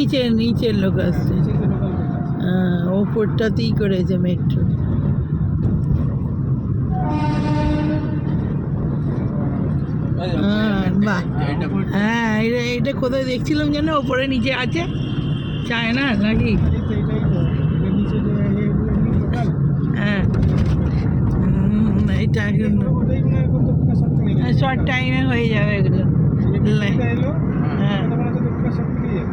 নিচে নিচের লোক আসছে। হ্যাঁ, ওপরটাতেই করেছে মেট্রো হ্যাঁ বাহ। হ্যাঁ এটা এটা কোথায় দেখছিলাম যেন? ওপরে নিচে আছে। চায়না নাকি? এই তো এটাই তো এর নিচে যে এগুলো এমনি লোকাল হ্যাঁ এটা শর্ট টাইমে হয়ে যাবে এগুলো লাই- এটা এলো হ্যাঁ তখন হয়তো দক্ষিণা সব থেকে যাবে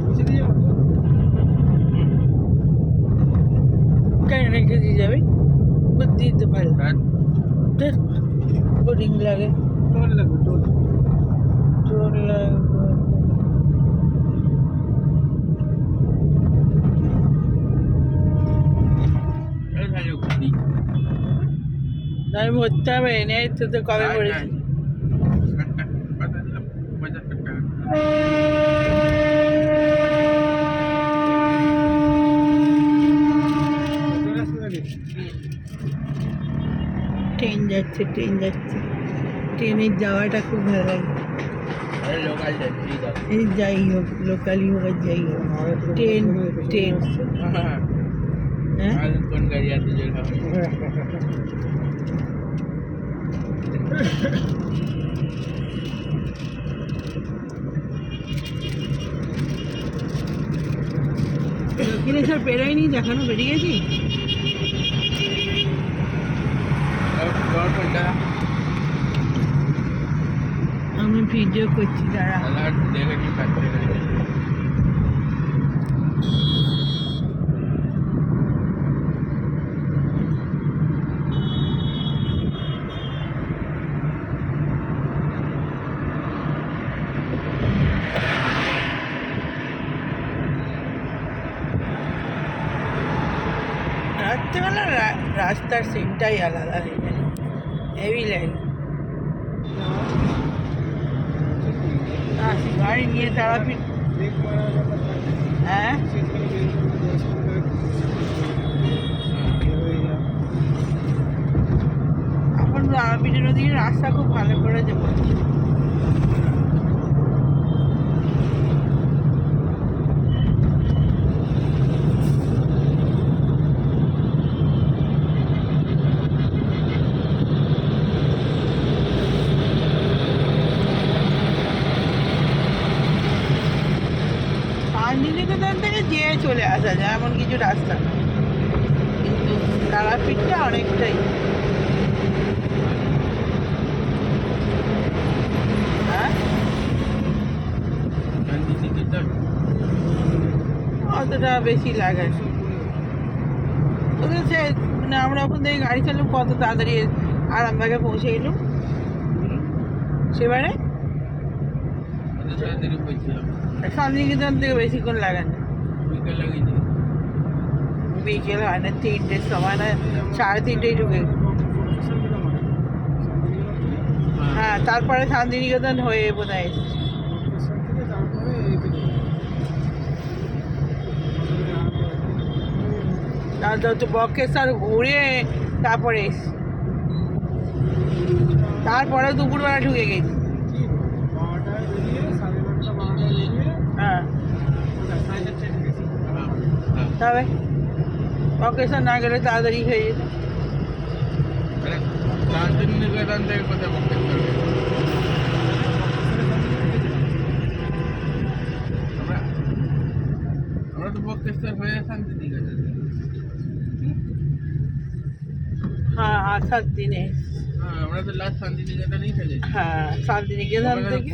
নিচে দিয়ে যাব তো? কেন রেখে দিয়ে যাবে বুদ্ধি দিতে পারে বোরিং লাগে। টোল লাগবে টোল। লাগবে। আমি ভরতে হবে এনে তো কবে পড়েছি চলে আসতে লাগে ট্রেন যাচ্ছে ট্রেন যাচ্ছে। ট্রেনের যাওয়াটা খুব ভালো লাগে। এই যাই হোক লোকালই হোক আর যাই হোক। Train train. হ্যাঁ? দক্ষিণেশ্বর পেরোয়নি দেখানো বেরিয়ে গেছি আমি ভিডিও করছি দাঁড়া। দেখে কি রাস্তার সিনটাই আলাদা হয়ে যায় হেভি আহ, গাড়ি নিয়ে থাকে হ্যাঁ? করে এখন তারাপীঠের ওদিকে রাস্তা খুব ভালো করেছে বলছে শান্তিনিকেতন থেকে যেয়ে চলে আসা কিছু রাস্তা। কিন্তু তারাপীঠটা অনেকটাই। হ্যাঁ? অতটা বেশি লাগে ওদের সে মানে আমরা ওখান থেকে গাড়ি চালাম কত তাড়াতাড়ি আরামবাগে পৌঁছে এলুম সেবারে? শান্তিনিকেতন থেকে বেশিক্ষণ লাগে না। বিকেল হয় না তিনটের সময় না সাড়ে তিনটেই ঢুকে। হ্যাঁ তারপরে শান্তিনিকেতন হয়ে বোধ হয় বক্রেশ্বর ঘুরে তারপরে তারপরে দুপুরবেলা ঢুকে গেছি। হ্যাঁ। ঢুকেছি তবে বক্রেশ্বর না গেলে তাড়াতাড়ি হয়ে যেত শান্তিনিকেতন থেকে কোথায় বক্তব্য করবে আমরা আমরা তো বক্তেশ্বর হয়ে শান্তিনিকেতন হ্যাঁ আসার দিনে হ্যাঁ আমরা তো লাস্ট শান্তিনিকেতনই খেলেছি হ্যাঁ শান্তিনিকেতন থেকে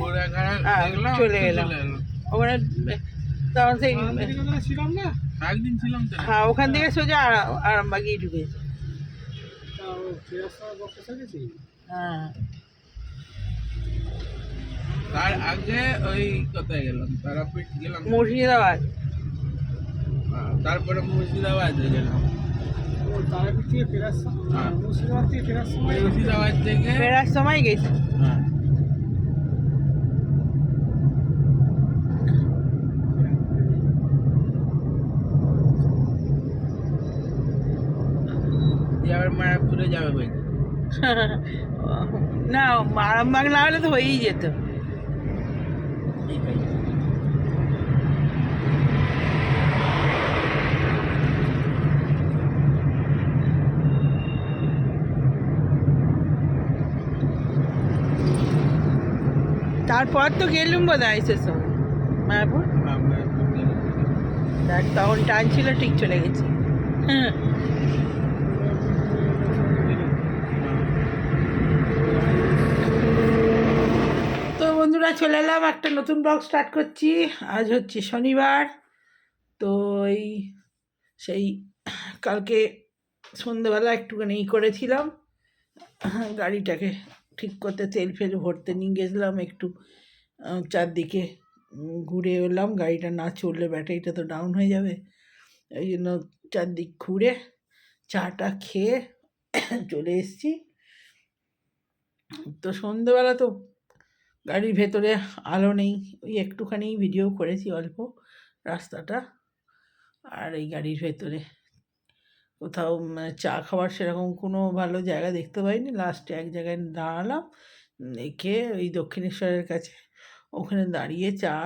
হ্যাঁ, চলে এলাম। ওখানে তখন সেই শান্তিনিকেতনে ছিলাম না একদিন ছিলাম তো হ্যাঁ ওখান থেকে সোজা আরাম- আরামবাগেই ঢুকেছি হ্যাঁ। তার আগে ওই কোথায় গেলাম? তারাপীঠ গেলাম। মুর্শিদাবাদ। হ্যাঁ, তারপরে মুর্শিদাবাদ গেলাম। হ্যাঁ। মুর্শিদাবাদ থেকে ফেরার সময় গেছি। হ্যাঁ। চলে যাবে বলছে না আরামবাগ না হলে তো হয়েই যেত এইটাই। তারপর তো গেলুম বোধ হয় সে সব মায়াপুর আমরা দেখ তখন টান ছিল ঠিক চলে গেছি হ্যাঁ তো বন্ধুরা চলে এলাম, একটা নতুন ব্লগ স্টার্ট করছি। আজ হচ্ছে শনিবার, তো এই সেই কালকে সন্ধেবেলা একটুখানি ই করেছিলাম। গাড়িটাকে ঠিক করতে তেল ফেল ভরতে নিয়ে গেছিলাম, একটু চারদিকে ঘুরে এলাম। গাড়িটা না চললে ব্যাটারিটা তো ডাউন হয়ে যাবে। এই জন্য চারদিক ঘুরে চাটা খেয়ে চলে এসেছি। তো সন্ধেবেলা তো গাড়ির ভেতরে আলো নেই, ওই একটুখানি ভিডিও করেছি অল্প, রাস্তাটা। আর এই গাড়ির ভেতরে কোথাও চা খাওয়ার সেরকম কোনো ভালো জায়গা দেখতে পাইনি। লাস্টে এক জায়গায় দাঁড়ালাম, দেখে ওই দক্ষিণেশ্বরের কাছে, ওখানে দাঁড়িয়ে চা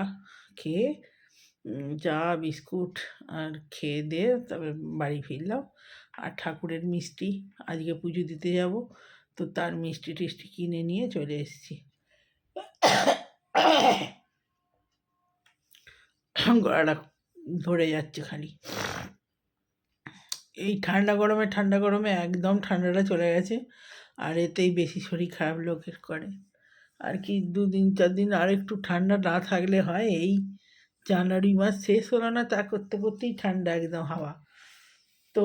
খেয়ে চা, বিস্কুট আর খেয়ে দিয়ে তারপরে বাড়ি ফিরলাম। আর ঠাকুরের মিষ্টি, আজকে পুজো দিতে যাব, তো তার মিষ্টি টিষ্টি কিনে নিয়ে চলে এসেছি। গলাটা ধরে যাচ্ছে খালি। এই ঠান্ডা গরমে ঠান্ডা গরমে একদম ঠান্ডাটা চলে গেছে, আর এতেই বেশি শরীর খারাপ লোকের করে। আর কি দুদিন চার দিন আর একটু ঠান্ডা না থাকলে হয়, এই জানুয়ারি মাস শেষ হলো না, তা করতে করতেই ঠান্ডা একদম হাওয়া। তো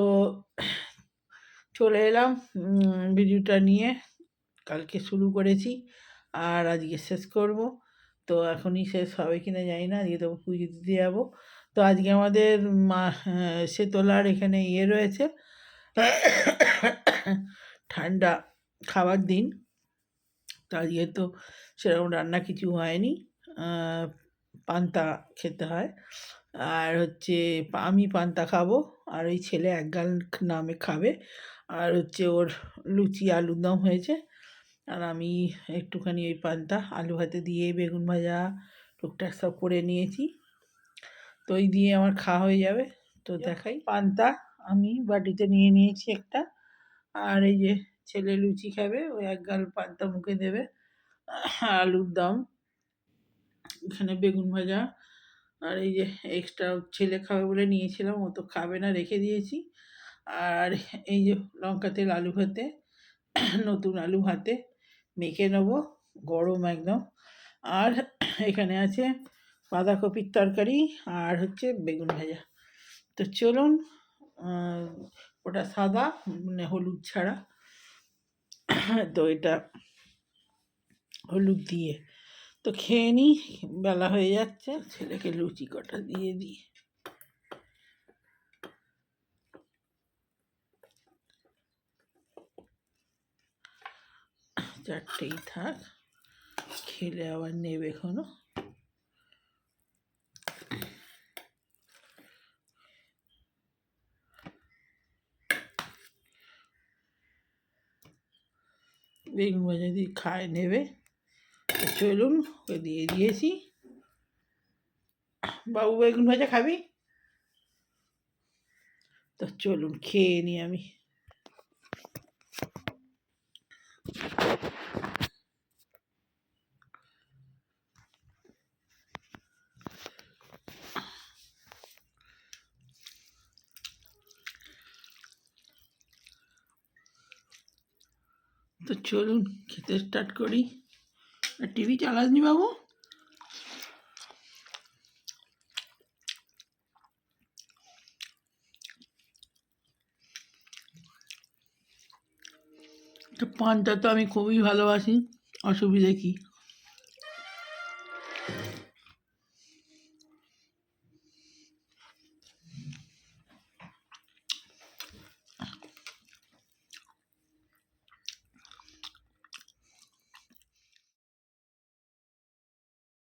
চলে এলাম ভিডিওটা নিয়ে কালকে শুরু করেছি। আর আজকে শেষ করব। তো এখনই শেষ হবে কি না জানি না আজকে তো পুজো দিতে যাব। তো আজকে আমাদের মা আহ, সেতলার এখানে ইয়ে রয়েছে। ঠান্ডা খাবার দিন। তো আজকে তো সেরকম রান্না কিছু হয়নি। পান্তা খেতে হয়। আর হচ্ছে আমি পান্তা খাব। আর ওই ছেলে এক গাল নামে খাবে। আর হচ্ছে ওর লুচি আলুর দম হয়েছে। আর আমি একটুখানি ওই পান্তা আলু ভাতে দিয়ে বেগুন ভাজা টুকটাক সব করে নিয়েছি। তো ওই দিয়ে আমার খাওয়া হয়ে যাবে। তো দেখাই পান্তা আমি বাটিতে নিয়ে নিয়েছি একটা। আর এই যে ছেলে লুচি খাবে ওই এক গাল পান্তা মুখে দেবে। আলুর দম এখানে বেগুন ভাজা। আর এই যে এক্সট্রা ছেলে খাবে বলে নিয়েছিলাম ও তো খাবে না রেখে দিয়েছি। আর এই যে লঙ্কা তেল আলু ভাতে নতুন আলু ভাতে। মেখে নেব, গরম একদম। আর এখানে আছে বাঁধাকপির তরকারি আর হচ্ছে বেগুন ভাজা। তো চলুন ওটা সাদা মানে হলুদ ছাড়া। তো এটা হলুদ দিয়ে। তো খেয়ে নিই, বেলা হয়ে যাচ্ছে, ছেলেকে লুচি কটা দিয়ে দিই। চারটেই থাক। খেলে আবার নেবে এখনও। বেগুন ভাজা দিয়ে খায় নেবে। চলুন, ওকে দিয়ে দিয়েছি। বাবু, বেগুন ভাজা খাবি? তো চলুন, খেয়ে নিই আমি। তো চলুন খেতে স্টার্ট করি। আর টিভি চালাসনি বাবু? তো পানটা তো আমি খুবই ভালোবাসি, অসুবিধে কি?